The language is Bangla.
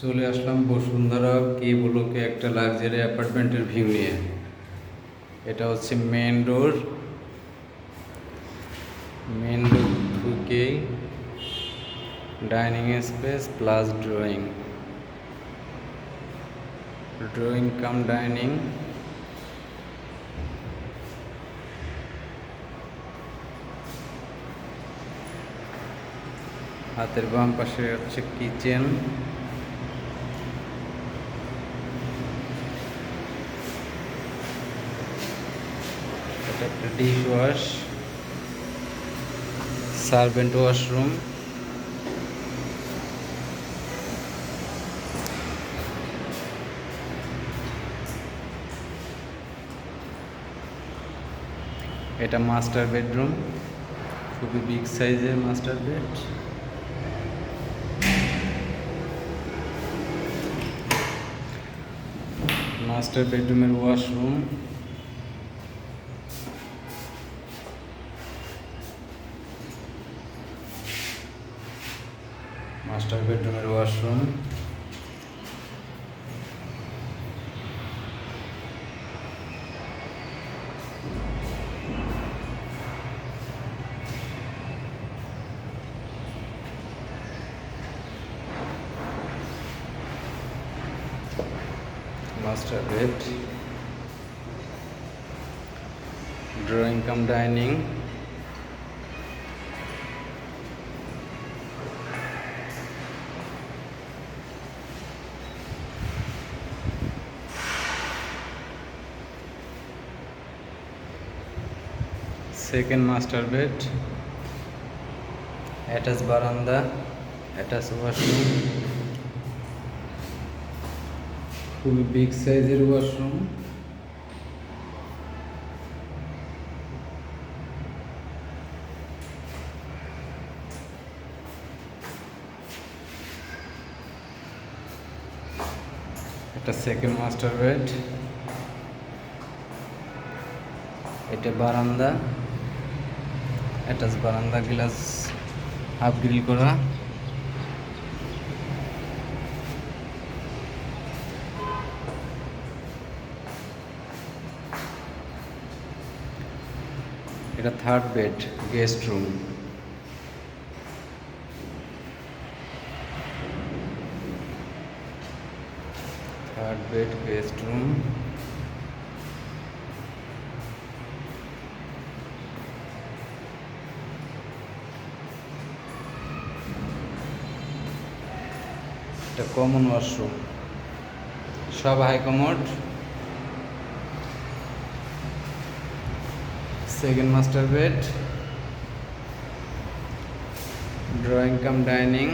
চলে আসলাম বসুন্ধরা কে ব্লকে একটা লাক্সারি অ্যাপার্টমেন্টের ভিউ নিয়ে। এটা হচ্ছে মেন ডোর মেন রোড ঢুকেই dining space plus drawing drawing cum dining হাতের বাম পাশে হচ্ছে কিচেন একটা ডিশ ওয়াশ, সার্ভেন্ট ওয়াশরুম, এটা মাস্টার বেডরুম খুবই বিগ সাইজের মাস্টার বেড মাস্টার বেডরুমের ওয়াশরুম মাস্টার বেডরুমের washroom master bed drawing cum dining second master bed attached baranda attached washroom খুবই বিগ সাইজের ওয়াশরুম এটা সেকেন্ড মাস্টার বেড এটা বারান্দা অ্যাটাচ বারান্দা, গ্লাস, হাফ গ্রিল করা। এটা third bed guest room third bed guest room একটা কমন ওয়াশরুম সব high commode second master bed drawing cum dining